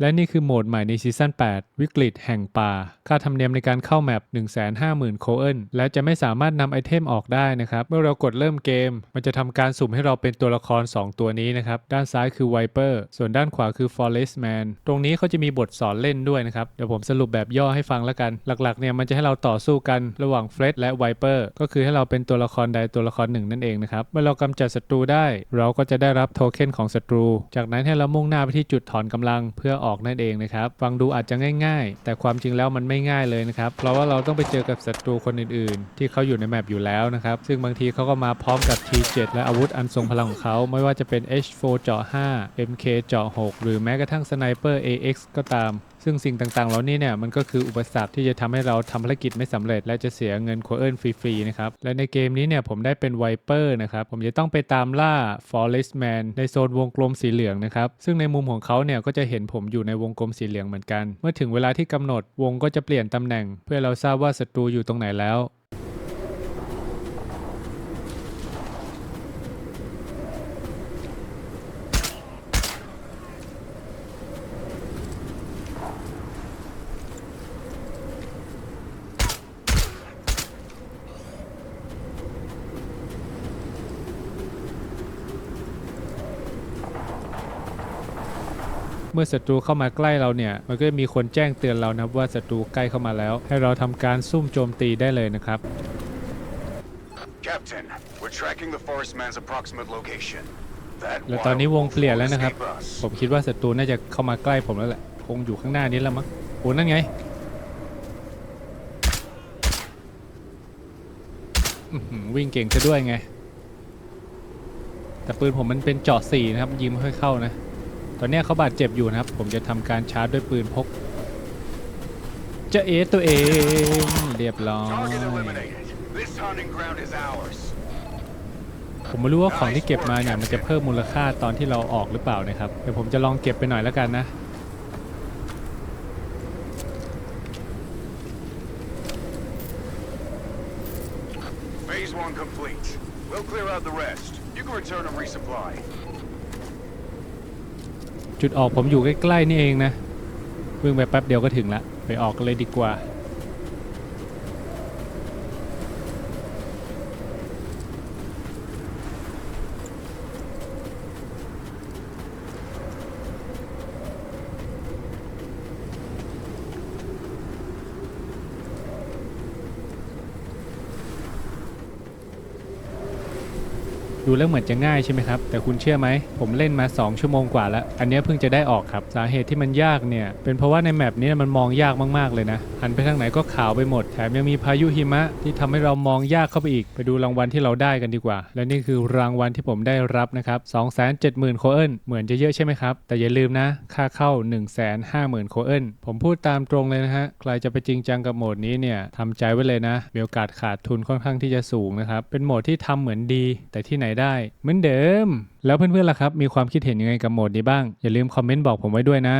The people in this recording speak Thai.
และนี่คือโหมดใหม่ในซีซั่น8 วิกฤตแห่งป่า ค่าธรรมเนียมในการเข้าแมป 150,000 โคเอิลและจะไม่สามารถนำไอเทมออกได้นะครับ เมื่อเรากดเริ่มเกม มันจะทำการสุ่มให้เราเป็นตัวละคร 2 ตัวนี้นะครับ ด้านซ้ายคือไวเปอร์ส่วนด้านขวาคือ Forest Man ตรงนี้เขาจะมีบทสอนเล่นด้วยนะครับ เดี๋ยวผมสรุปแบบย่อให้ฟังแล้วกัน หลักๆเนี่ยมันจะให้เราต่อสู้กันระหว่างเฟรดและไวเปอร์ก็คือให้เราเป็นตัวละครใดตัวละครหนึ่งนั่นเองนะครับ เมื่อเรากำจัดศัตรูได้ เราก็จะได้รับโทเค็นของศัตรู จากนั้นให้เรามุ่งหน้าไปที่จุดถอนกำลังเพื่อออกนั่นเองนะครับ ฟังดูอาจจะง่าย ๆ แต่ความจริงแล้วมันไม่ง่ายเลยนะครับ เพราะว่าเราต้องไปเจอกับศัตรูคนอื่นๆ ที่เขาอยู่ในแมปอยู่แล้วนะครับ ซึ่งบางทีเขาก็มาพร้อมกับ T7 และอาวุธอันทรงพลังของเขาไม่ว่าจะเป็น H4 เจาะ5 MK เจาะ6หรือแม้กระทั่งสไนเปอร์ AX ก็ตาม ซึ่งสิ่งต่างๆ เหล่านี้เนี่ยมันก็คืออุปสรรคที่จะทำให้เราทำภารกิจไม่สำเร็จ และจะเสียเงินโคเอิลฟรีๆนะครับและในเกมนี้เนี่ยผมได้เป็นไวเปอร์นะครับผมจะต้องไปตามล่า Forest Man ในโซนวงกลมสีเหลืองนะครับซึ่งในมุมของเขาเนี่ยก็จะเห็นผมอยู่ในวงกลมสีเหลืองเหมือนกัน เมื่อถึงเวลาที่กำหนดวงก็จะเปลี่ยนตำแหน่ง เพื่อเราทราบว่าศัตรูอยู่ตรงไหนแล้ว เมื่อศัตรูเข้ามาใกล้เราเนี่ย มันก็จะมีคนแจ้งเตือนเรานะครับว่าศัตรูใกล้เข้ามาแล้ว ให้เราทำการซุ่มโจมตีได้เลยนะครับ Captain, we're tracking the forest man's approximate location. That และตอนนี้วง wild เปลี่ยน wolf แล้ว will นะครับ escape us. ผมคิดว่าศัตรูน่าจะเข้ามาใกล้ผมแล้วแหละ คงอยู่ข้างหน้านี้แล้วมั้งโอ้นั่นไงอื้อหือวิ่งเก่งซะด้วยไง แต่ปืนผมมันเป็นเจาะสี่นะครับ ยิงไม่ค่อยเข้านะ ตอนนี้เขาบาดเจ็บอยู่นะครับ ผมจะทำการชาร์จด้วยปืนพก จะเอตัวเอง เรียบร้อย ผมไม่รู้ว่าของที่เก็บมาเนี่ยมันจะเพิ่มมูลค่าตอนที่เราออกหรือเปล่านะครับ เดี๋ยวผมจะลองเก็บไปหน่อยแล้วกันนะ จุดออกผมอยู่ใกล้ๆนี่เองนะวิ่งไปแป๊บเดียวก็ถึงละไปออกกันเลยดีกว่า ดูแล้วเหมือนจะง่ายใช่ไหมครับ แต่คุณเชื่อไหม ผมเล่นมา 2 ชั่วโมงกว่าแล้ว อันนี้เพิ่งจะได้ออกครับ สาเหตุที่มันยากเนี่ย เป็นเพราะว่าในแมปนี้มันมองยากมากๆเลยนะ หันไปทางไหนก็ขาวไปหมด แถมยังมีพายุหิมะที่ทำให้เรามองยากเข้าไปอีก ไปดูรางวัลที่เราได้กันดีกว่า และนี่คือรางวัลที่ผมได้รับนะครับ 270,000 โคเอิลเหมือนจะเยอะใช่ไหมครับ แต่อย่าลืมนะ ค่าเข้า 150,000 โคเอิลผมพูดตามตรงเลยนะฮะ ใครจะไปจริงจังกับโหมดนี้เนี่ยทำใจไว้เลยนะ มีโอกาสขาดทุนค่อนข้างที่จะสูงนะครับ เป็นโหมดที่ทำเหมือนดี แต่ที่ไหนได้เหมือนเดิม แล้วเพื่อนๆล่ะครับ มีความคิดเห็นยังไงกับโหมดนี้บ้าง อย่าลืมคอมเมนต์บอกผมไว้ด้วยนะ